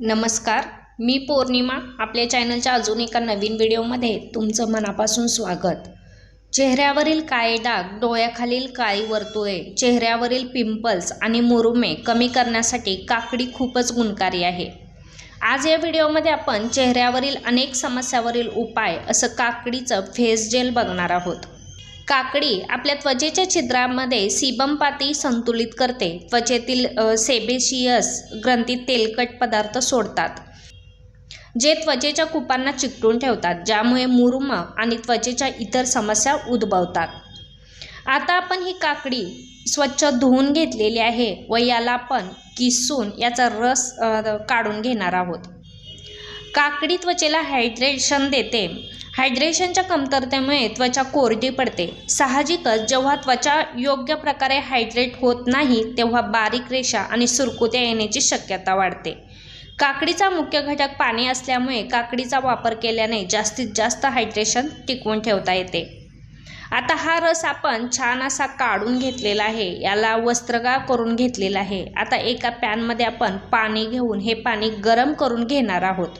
नमस्कार मी पौर्णिमा आपल्या चॅनलच्या अजून एका नवीन व्हिडिओमध्ये तुमचं मनापासून स्वागत. चेहऱ्यावरील काळे डाग डोळ्याखालील काळी वर्तुळे चेहऱ्यावरील पिंपल्स आणि मुरुमे कमी करण्यासाठी काकडी खूपच गुणकारी आहे. आज या व्हिडिओमध्ये आपण चेहऱ्यावरील अनेक समस्यावरील उपाय असं काकडीचं फेस जेल बघणार आहोत. काकडी आपल्या त्वचेच्या छिद्रामध्ये सीबम पाती संतुलित करते. त्वचेतील सेबेशियस ग्रंथीत तेलकट पदार्थ सोडतात जे त्वचेच्या कुपांना चिकटून ठेवतात ज्यामुळे मुरुम आणि त्वचेच्या इतर समस्या उद्भवतात. आता आपण ही काकडी स्वच्छ धुवून घेतलेली आहे व याला आपण किसून याचा रस काढून घेणार आहोत. काकडी त्वचेला हायड्रेशन देते. हायड्रेशनच्या कमतरतेमुळे त्वचा कोरडी पडते. साहजिकच जेव्हा त्वचा योग्य प्रकारे हायड्रेट होत नाही तेव्हा बारीक रेषा आणि सुरकुत्या येण्याची शक्यता वाढते. काकडीचा मुख्य घटक पाणी असल्यामुळे काकडीचा वापर केल्याने जास्तीत जास्त हायड्रेशन टिकवून ठेवता येते. आता हा रस आपण छान असा काढून घेतलेला आहे याला वस्त्रगाळ करून घेतलेला आहे. आता एका पॅनमध्ये आपण पाणी घेऊन हे पाणी गरम करून घेणार आहोत.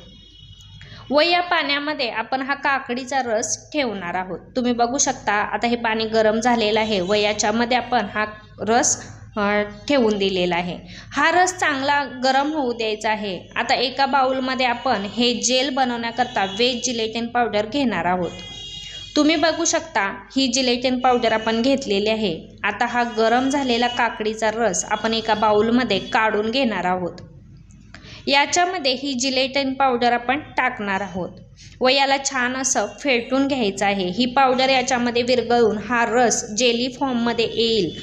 व या पाण्यामध्ये आपण हा काकडीचा रस ठेवणार आहोत. तुम्ही बघू शकता आता हे पाणी गरम झालेलं आहे व याच्यामध्ये आपण हा रस ठेवून दिलेला आहे. हा रस चांगला गरम होऊ द्यायचा आहे. आता एका बाउलमध्ये आपण हे जेल बनवण्याकरता वेज जिलेटिन पावडर घेणार आहोत. तुम्ही बघू शकता ही जिलेटिन पावडर आपण घेतलेली आहे. आता हा गरम झालेला काकडीचा रस आपण एका बाउलमध्ये काढून घेणार आहोत. याच्यामध्ये ही जिलेटिन पावडर आपण टाकणार आहोत. व याला छान असं फेटून घ्यायचं आहे. ही पावडर याच्यामध्ये विरघळून हा रस जेली फॉर्ममध्ये येईल.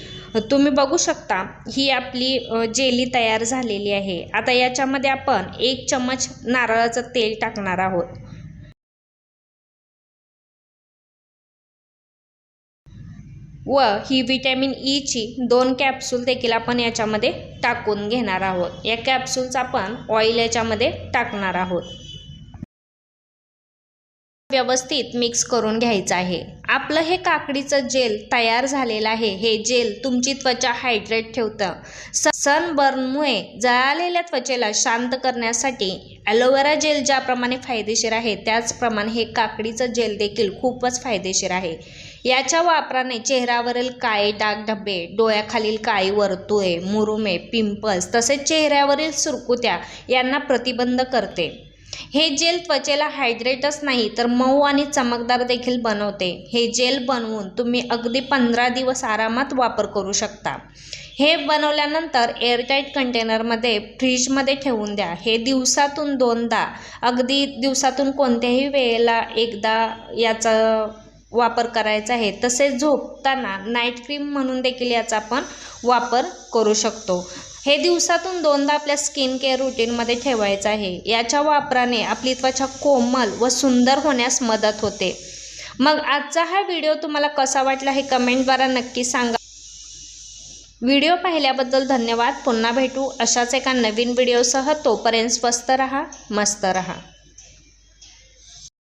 तुम्ही बघू शकता ही आपली जेली तयार झालेली आहे. आता याच्यामध्ये आपण एक चम्मच नारळाचं तेल टाकणार आहोत. व ही विटॅमिन ईची e दोन कॅप्सूल देखील आपण याच्यामध्ये टाकून घेणार आहोत. या कॅप्सूलचा आपण ऑइल याच्यामध्ये टाकणार आहोत. व्यवस्थित मिक्स करून घ्यायचं आहे. आपलं हे काकडीचं जेल तयार झालेलं आहे. हे जेल तुमची त्वचा हायड्रेट ठेवतं. स सनबर्नमुळे जळालेल्या त्वचेला शांत करण्यासाठी ॲलोवेरा जेल ज्याप्रमाणे फायदेशीर आहे त्याचप्रमाणे हे काकडीचं जेल देखील खूपच फायदेशीर आहे. याच्या वापराने चेहऱ्यावरील काळे डाग धब्बे डोळ्याखालील काळी वर्तुळे मुरुमे पिंपल्स तसेच चेहऱ्यावरील सुरकुत्या यांना प्रतिबंध करते. हे जेल त्वचेला हायड्रेटच नाही तर मऊ आणि चमकदार देखील बनवते. हे जेल बनवून तुम्ही अगदी पंधरा दिवस आरामात वापर करू शकता. हे बनवल्यानंतर एअरटाईट कंटेनरमध्ये फ्रीजमध्ये ठेवून द्या. हे दिवसातून दोनदा अगदी दिवसातून कोणत्याही वेळेला एकदा याचा वापर करायचा आहे. तसेच झोपताना नाईट क्रीम म्हणून देखील याचा आपण वापर करू शकतो. हे दिवसातून दोनदा आपल्या स्किन केअर रुटीनमध्ये ठेवायचं आहे. याच्या वापराने आपली त्वचा कोमल व सुंदर होण्यास मदत होते. मग आजचा हा व्हिडिओ तुम्हाला कसा वाटला हे कमेंटद्वारा नक्की सांगा. व्हिडिओ पाहिल्याबद्दल धन्यवाद. पुन्हा भेटू अशाच एका नवीन व्हिडिओसह तोपर्यंत स्वस्त रहा मस्त रहा.